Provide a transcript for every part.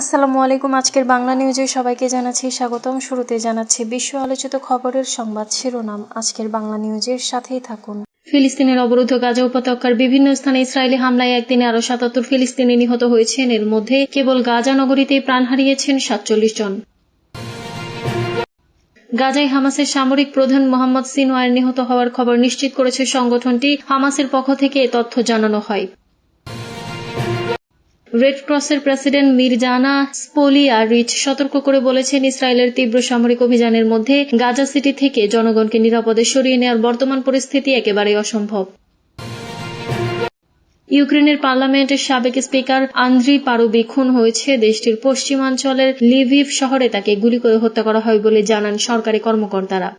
আসসালামু আলাইকুম, আজকের বাংলা নিউজে সবাইকে জানাচ্ছি স্বাগতম। শুরুতে জানাচ্ছি বিশ্ব আলোচিত খবরের সংবাদ শিরোনাম। আজকের বাংলা নিউজের সাথেই থাকুন। ফিলিস্তিনের অবরুদ্ধ গাজা উপত্যকার বিভিন্ন স্থানে ইসরায়েলি হামলায় একদিনে আরও সাতাত্তর ফিলিস্তিনি নিহত হয়েছেন। এর মধ্যে কেবল গাজা নগরীতেই প্রাণ হারিয়েছেন সাতচল্লিশ জন। গাজায় হামাসের সামরিক প্রধান মোহাম্মদ সিনওয়ার নিহত হওয়ার খবর নিশ্চিত করেছে সংগঠনটি। হামাসের পক্ষ থেকে এ তথ্য জানানো হয়। রেড ক্রসের প্রেসিডেন্ট মির্জানা স্পোলিয়া রিচ সতর্ক করে বলেছেন ইসরায়েলের তীব্র সামরিক অভিযানের মধ্যে গাজা সিটি থেকে জনগণকে নিরাপদে সরিয়ে নেওয়ার বর্তমান পরিস্থিতি একেবারেই অসম্ভব। ইউক্রেনের পার্লামেন্টের সাবেক স্পিকার আন্দ্রি পারুবি খুন হয়েছে। দেশটির পশ্চিমাঞ্চলের লিভিভ শহরে তাকে গুলি করে হত্যা করা হয় বলে জানান সরকারি কর্মকর্তারা।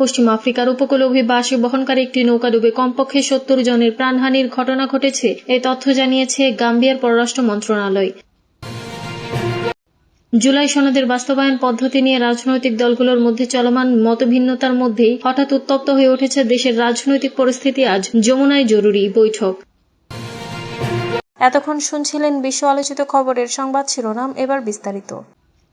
পশ্চিম আফ্রিকার উপকূল অভিবাসী বহনকারী একটি নৌকা ডুবে কমপক্ষে সত্তর জনের প্রাণহানির ঘটনা ঘটেছে এই তথ্য জানিয়েছে গাম্বিয়ার পররাষ্ট্র মন্ত্রণালয়। জুলাই সনদের বাস্তবায়ন পদ্ধতি নিয়ে রাজনৈতিক দলগুলোর মধ্যে চলমান মতভিন্নতার মধ্যেই হঠাৎ উত্তপ্ত হয়ে উঠেছে দেশের রাজনৈতিক পরিস্থিতি আজ যমুনায় জরুরি বৈঠক। এতক্ষণ শুনছিলেন বিশ্ব আলোচিত খবরের সংবাদ শিরোনাম, এবার বিস্তারিত।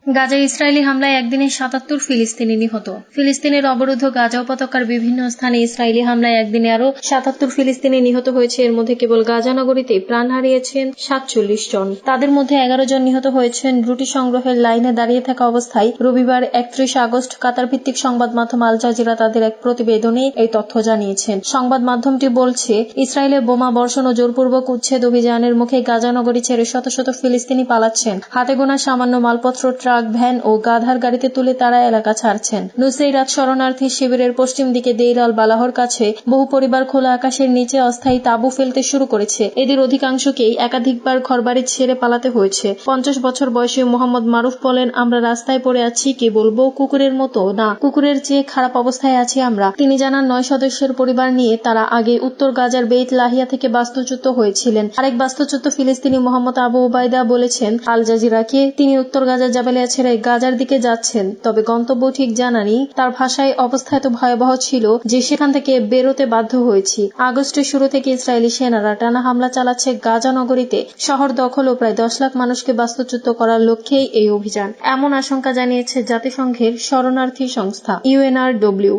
গাজায় ইসরায়েলি হামলায় একদিনে সাতাত্তর ফিলিস্তিনি নিহত। ফিলিস্তিনের অবরুদ্ধ গাজা উপত্যকার বিভিন্ন স্থানে ইসরায়েলি হামলায় একদিনে আরও সাতাত্তর ফিলিস্তিনি নিহত হয়েছে। এর মধ্যে কেবল গাজা নগরীতে প্রাণ হারিয়েছেন সাতচল্লিশ জন। তাদের মধ্যে এগারো জন নিহত হয়েছেন রুটি সংগ্রহের লাইনে দাঁড়িয়ে থাকা অবস্থায়। রবিবার একত্রিশ আগস্ট কাতার ভিত্তিক সংবাদ মাধ্যম আল জাজিরা তাদের এক প্রতিবেদনে এই তথ্য জানিয়েছেন। সংবাদ মাধ্যমটি বলছে, ইসরায়েলের বোমা বর্ষণ ও জোরপূর্বক উচ্ছেদ অভিযানের মুখে গাজা নগরী ছেড়ে শত শত ফিলিস্তিনি পালাচ্ছেন। হাতে গোনা সামান্য মালপত্র, ট্রাক ভ্যান ও গাধার গাড়িতে তুলে তারা এলাকা ছাড়ছেন। নুসেইরাত শরণার্থী শিবিরের পশ্চিম দিকে দেইরাল বালাহর কাছে বহু পরিবার খোলা আকাশের নিচে অস্থায়ী তাঁবু ফেলতে শুরু করেছে। এদের অধিকাংশকেই একাধিকবার ঘরবাড়ি ছেড়ে পালাতে হয়েছে। পঞ্চাশ বছর বয়সী মোহাম্মদ মারুফ বলেন, আমরা রাস্তায় পড়ে আছি, কি বলব কুকুরের মতো? না, কুকুরের চেয়ে খারাপ অবস্থায় আছি আমরা। তিনি জানান, নয় সদস্যের পরিবার নিয়ে তারা আগে উত্তর গাজার বেইত লাহিয়া থেকে বাস্তুচ্যুত হয়েছিলেন। আরেক বাস্তুচ্যুত ফিলিস্তিনি মোহাম্মদ আবু ওবায়দা বলেছেন, আল জাজিরাকে তিনি উত্তর গাজার জাবেলিয়া ছেড়ে গাজার দিকে যাচ্ছেন। তবে গন্তব্য ঠিক জানানি তার ভাষায় অবস্থা এত ভয়াবহ ছিল যে সেখান থেকে বেরোতে বাধ্য হয়েছি। আগস্টের শুরু থেকে ইসরায়েলি সেনারা টানা হামলা চালাচ্ছে গাজা নগরীতে। শহর দখল ও প্রায় দশ লাখ মানুষকে বাস্তুচ্যুত করার লক্ষ্যেই এই অভিযান। এমন আশঙ্কা জানিয়েছে জাতিসংঘের শরণার্থী সংস্থা, ইউএনআরডব্লিউ।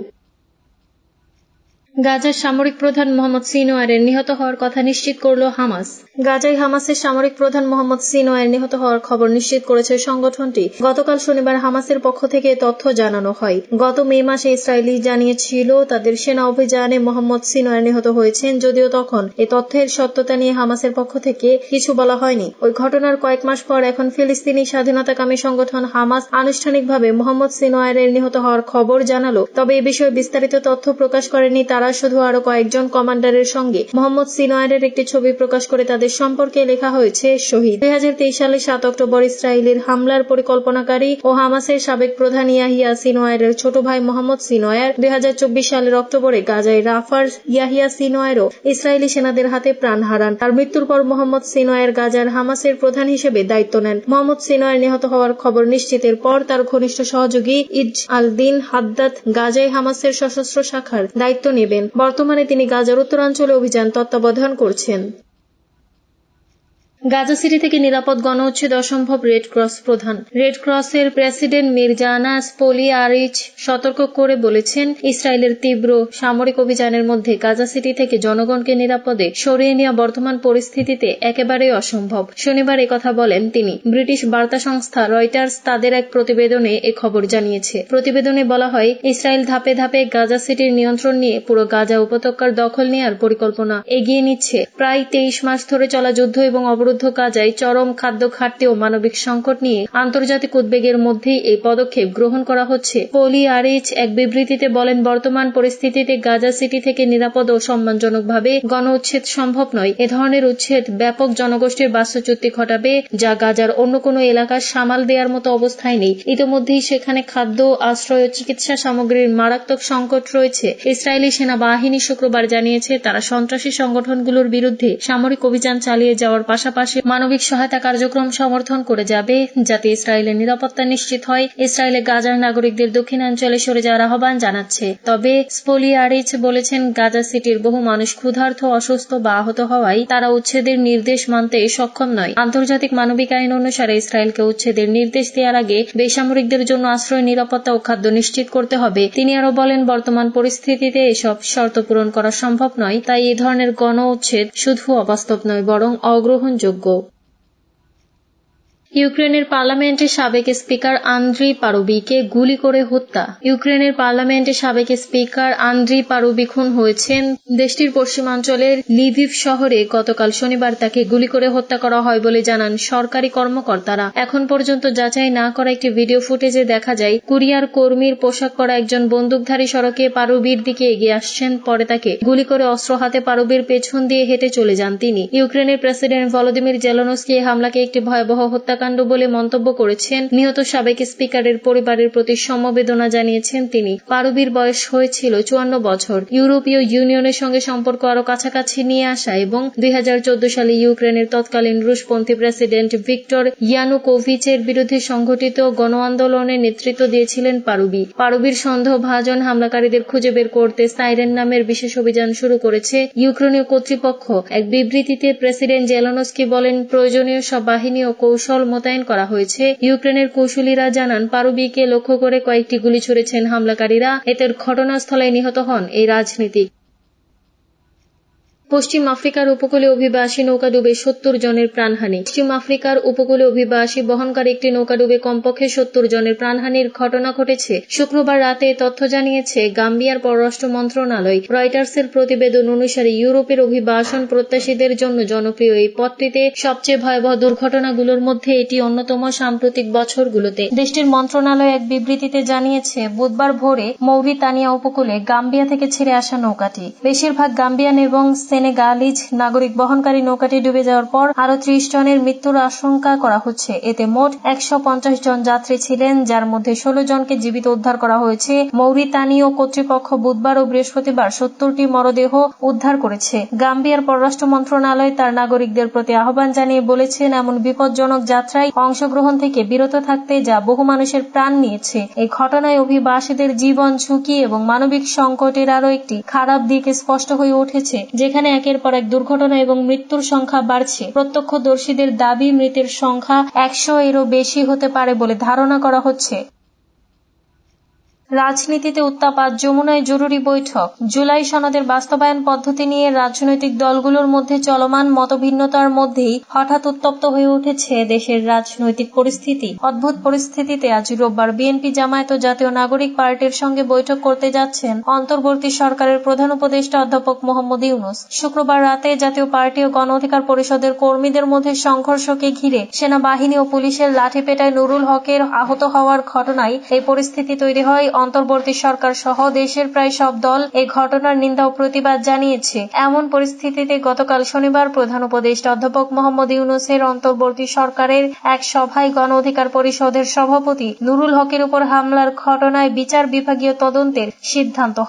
গাজার সামরিক প্রধান মোহাম্মদ সিনোয়ারের নিহত হওয়ার কথা নিশ্চিত করল হামাস। গাজায় হামাসের সামরিক প্রধান মোহাম্মদ সিনোয়ার নিহত হওয়ার খবর নিশ্চিত করেছে সংগঠনটি। গতকাল শনিবার হামাসের পক্ষ থেকে তথ্য জানানো হয়। গত মে মাসে ইসরায়েলি জানিয়েছিল তাদের সেনা অভিযানে মোহাম্মদ সিনোয়ার নিহত হয়েছেন, যদিও তখন এ তথ্যের সত্যতা নিয়ে হামাসের পক্ষ থেকে কিছু বলা হয়নি। ওই ঘটনার কয়েক মাস পর এখন ফিলিস্তিনি স্বাধীনতাকামী সংগঠন হামাস আনুষ্ঠানিকভাবে মোহাম্মদ সিনোয়ারের নিহত হওয়ার খবর জানালো। তবে এ বিষয়ে বিস্তারিত তথ্য প্রকাশ করেনি তারা শুধু আরও কয়েকজন কমান্ডারের সঙ্গে মোহাম্মদ সিনোয়ারের একটি ছবি প্রকাশ করে তাদের সম্পর্কে লেখা হয়েছে, শহীদ। দুই সালে সাত অক্টোবর ইসরায়েলের হামলার পরিকল্পনাকারী ও হামাসের সাবেক প্রধান ইয়াহিয়া সিনোয়ারের ছোট ভাই মোহাম্মদ সিনোয়ার দু হাজার চব্বিশ সালের অক্টোবরে গাজায় রাফার ইয়াহিয়া সিনোয়ারও ইসরায়েলি সেনাদের হাতে প্রাণ হারান। তার মৃত্যুর পর মোহাম্মদ সিনোয়ার গাজার হামাসের প্রধান হিসেবে দায়িত্ব নেন। মোহাম্মদ সিনোয়ার নিহত হওয়ার খবর নিশ্চিতের পর তার ঘনিষ্ঠ সহযোগী ইজ আল দিন হাদ্দাত গাজায় হামাসের সশস্ত্র শাখার দায়িত্ব নেবেন বর্তমানে তিনি গাজার উত্তরাঞ্চলে অভিযান তত্ত্বাবধান করছেন। গাজা সিটি থেকে নিরাপদ গণউচ্ছেদ অসম্ভব রেড ক্রস প্রধান। রেড ক্রসের প্রেসিডেন্ট স্পোলিয়ারিচ সতর্ক করে বলেছেন, ইসরায়েলের তীব্র সামরিক অভিযানের মধ্যে গাজা সিটি থেকে জনগণকে নিরাপদে সরিয়ে নেওয়া বর্তমান পরিস্থিতিতে একেবারেই অসম্ভব। শনিবার কথা বলেন তিনি। ব্রিটিশ বার্তা সংস্থা রয়টার্স তাদের এক প্রতিবেদনে এ খবর জানিয়েছে। প্রতিবেদনে বলা হয়, ইসরায়েল ধাপে ধাপে গাজা সিটির নিয়ন্ত্রণ নিয়ে পুরো গাজা উপত্যকার দখল নেওয়ার পরিকল্পনা এগিয়ে নিচ্ছে। প্রায় তেইশ মাস ধরে চলা যুদ্ধ এবং অবরোধ অবরুদ্ধ গাজায় চরম খাদ্য ঘাটতি ও মানবিক সংকট নিয়ে আন্তর্জাতিক উদ্বেগের মধ্যেই এই পদক্ষেপ গ্রহণ করা হচ্ছে। পলি আরিচ এক বিবৃতিতে বলেন, বর্তমান পরিস্থিতিতে গাজা সিটি থেকে নিরাপদ ও সম্মানজনকভাবে গণ উচ্ছেদ সম্ভব নয়। এ ধরনের উচ্ছেদ ব্যাপক জনগোষ্ঠীর বাস্তুচ্যুতি ঘটাবে, যা গাজার অন্য কোনো এলাকার সামাল দেওয়ার মতো অবস্থায় নেই। ইতিমধ্যেই সেখানে খাদ্য, আশ্রয় ও চিকিৎসা সামগ্রীর মারাত্মক সংকট রয়েছে। ইসরায়েলি সেনাবাহিনী শুক্রবার জানিয়েছে, তারা সন্ত্রাসী সংগঠনগুলোর বিরুদ্ধে সামরিক অভিযান চালিয়ে যাওয়ার পাশাপাশি পাশাপাশি মানবিক সহায়তা কার্যক্রম সমর্থন করে যাবে, যাতে ইসরায়েলের নিরাপত্তা নিশ্চিত হয়। ইসরায়েলে গাজার নাগরিকদের দক্ষিণাঞ্চলে সরে যাওয়ার আহ্বান জানাচ্ছে। তবে স্পোলিয়ারিচ বলেছেন, গাজা সিটির বহু মানুষ ক্ষুধার্ত, অসুস্থ বা আহত হওয়ায় তারা উচ্ছেদের নির্দেশ মানতে সক্ষম নয়। আন্তর্জাতিক মানবিক আইন অনুসারে ইসরায়েলকে উচ্ছেদের নির্দেশ দেওয়ার আগে বেসামরিকদের জন্য আশ্রয়, নিরাপত্তা ও খাদ্য নিশ্চিত করতে হবে। তিনি আরও বলেন, বর্তমান পরিস্থিতিতে এসব শর্ত পূরণ করা সম্ভব নয়, তাই এই ধরনের গণ উচ্ছেদ শুধু অবাস্তব নয়, বরং অগ্রহণযোগ্য। যোগ্য ইউক্রেনের পার্লামেন্টের সাবেক স্পিকার আন্দ্রি পারুবিকে গুলি করে হত্যা। ইউক্রেনের পার্লামেন্টের সাবেক স্পিকার আন্দ্রি পারুবি খুন হয়েছেন। দেশটির পশ্চিমাঞ্চলের লিভিভ শহরে গতকাল শনিবার তাকে গুলি করে হত্যা করা হয় বলে জানান সরকারি কর্মকর্তারা। এখন পর্যন্ত যাচাই না করা একটি ভিডিও ফুটেজে দেখা যায়, কুরিয়ার কর্মীর পোশাক পরা একজন বন্দুকধারী সড়কে পারুবির দিকে এগিয়ে আসছেন, পরে তাকে গুলি করে অস্ত্র হাতে পারুবির পেছন দিয়ে হেঁটে চলে যান তিনি। ইউক্রেনের প্রেসিডেন্ট ভলোদিমির জেলনস্কি হামলাকে একটি ভয়াবহ হত্যা হত্যাকাণ্ড বলে মন্তব্য করেছেন নিহত সাবেক স্পিকারের পরিবারের প্রতি সমবেদনা জানিয়েছেন তিনি। পারুবির বয়স হয়েছিল চুয়ান্ন বছর। ইউরোপীয় ইউনিয়নের সঙ্গে সম্পর্ক আরও কাছাকাছি নিয়ে আসা এবং দুই হাজার চোদ্দ সালে ইউক্রেনের তৎকালীন রুশপন্থী প্রেসিডেন্ট ভিক্টর ইয়ানুকোভিচের বিরুদ্ধে সংঘটিত গণ আন্দোলনে নেতৃত্ব দিয়েছিলেন পারুবি। পারুবির সন্দেহভাজন হামলাকারীদের খুঁজে বের করতে সাইরেন নামের বিশেষ অভিযান শুরু করেছে ইউক্রেনীয় কর্তৃপক্ষ। এক বিবৃতিতে প্রেসিডেন্ট জেলনস্কি বলেন, প্রয়োজনীয় সব বাহিনী ও কৌশল মোতায়েন করা হয়েছে। ইউক্রেনের কৌশলীরা জানান, পারুবিকে লক্ষ্য করে কয়েকটি গুলি ছুড়েছেন হামলাকারীরা। এতে ঘটনাস্থলে নিহত হন এই রাজনীতিক। পশ্চিম আফ্রিকার উপকূলে অভিবাসী নৌকা ডুবে সত্তর জনের প্রাণহানি। পশ্চিম আফ্রিকার উপকূলে অভিবাসী বহনকারী একটি নৌকা ডুবে কমপক্ষে সত্তর জনের প্রাণহানির ঘটনা ঘটেছে। শুক্রবার রাতে তথ্য জানিয়েছে গাম্বিয়ার পররাষ্ট্র মন্ত্রণালয়। রয়টার্সের প্রতিবেদন অনুসারে ইউরোপের অভিবাসন প্রত্যাশীদের জন্য জনপ্রিয় এই পথটিতে সবচেয়ে ভয়াবহ দুর্ঘটনাগুলোর মধ্যে এটি অন্যতম সাম্প্রতিক বছরগুলোতে। দেশটির মন্ত্রণালয় এক বিবৃতিতে জানিয়েছে, বুধবার ভোরে মৌরিতানিয়া উপকূলে গাম্বিয়া থেকে ছেড়ে আসা নৌকাটি। বেশিরভাগ গাম্বিয়ান এবং সেনেগালিজ নাগরিক বহনকারী নৌকাটি ডুবে যাওয়ার পর আরও ত্রিশ জনের মৃত্যুর আশঙ্কা করা হচ্ছে। এতে মোট একশো জন যাত্রী ছিলেন, যার মধ্যে ষোলো জনকে জীবিত উদ্ধার করা হয়েছে। মৌরিতানীয় কর্তৃপক্ষ বুধবার ও বৃহস্পতিবার সত্তরটি মরদেহ উদ্ধার করেছে। গাম্বিয়ার পররাষ্ট্র মন্ত্রণালয় তার নাগরিকদের প্রতি আহ্বান জানিয়ে বলেছেন, এমন বিপজ্জনক যাত্রায় অংশগ্রহণ থেকে বিরত থাকতে যা বহু মানুষের প্রাণ নিয়েছে। এই ঘটনায় অভিবাসীদের জীবন ঝুঁকি এবং মানবিক সংকটের আরও একটি খারাপ দিক স্পষ্ট হয়ে উঠেছে, যেখানে একের পর এক দুর্ঘটনা এবং মৃত্যুর সংখ্যা বাড়ছে। প্রত্যক্ষদর্শীদের দাবি, মৃতের সংখ্যা একশো এরও বেশি হতে পারে বলে ধারণা করা হচ্ছে। রাজনীতিতে উত্তাপাত যমুনায় জরুরি বৈঠক। জুলাই সনদের বাস্তবায়ন পদ্ধতি নিয়ে রাজনৈতিক দলগুলোর মধ্যে চলমান মতভিন্নতার মধ্যেই হঠাৎ উত্তপ্ত হয়ে উঠেছে দেশের রাজনৈতিক পরিস্থিতি। অদ্ভুত পরিস্থিতিতে আজ রোববার বিএনপি জামায়াত জাতীয় নাগরিক পার্টির সঙ্গে বৈঠক করতে যাচ্ছেন অন্তর্বর্তী সরকারের প্রধান উপদেষ্টা অধ্যাপক মোহাম্মদ ইউনুস। শুক্রবার রাতে জাতীয় পার্টি ও গণ অধিকার পরিষদের কর্মীদের মধ্যে সংঘর্ষকে ঘিরে সেনাবাহিনী ও পুলিশের লাঠিপেটায় নুরুল হকের আহত হওয়ার ঘটনায় এই পরিস্থিতি তৈরি হয় অন্তর্বর্তী সরকার সহ দেশের প্রায় সব দল এই ঘটনার নিন্দা ও প্রতিবাদ জানিয়েছে। এমন পরিস্থিতিতে গতকাল শনিবার প্রধান উপদেষ্টা অধ্যাপক মোহাম্মদ ইউনুসের অন্তর্বর্তী সরকারের এক সভায় গণ অধিকার পরিষদের সভাপতি নুরুল হকের উপর হামলার ঘটনায় বিচার বিভাগীয় তদন্তের সিদ্ধান্ত হয়।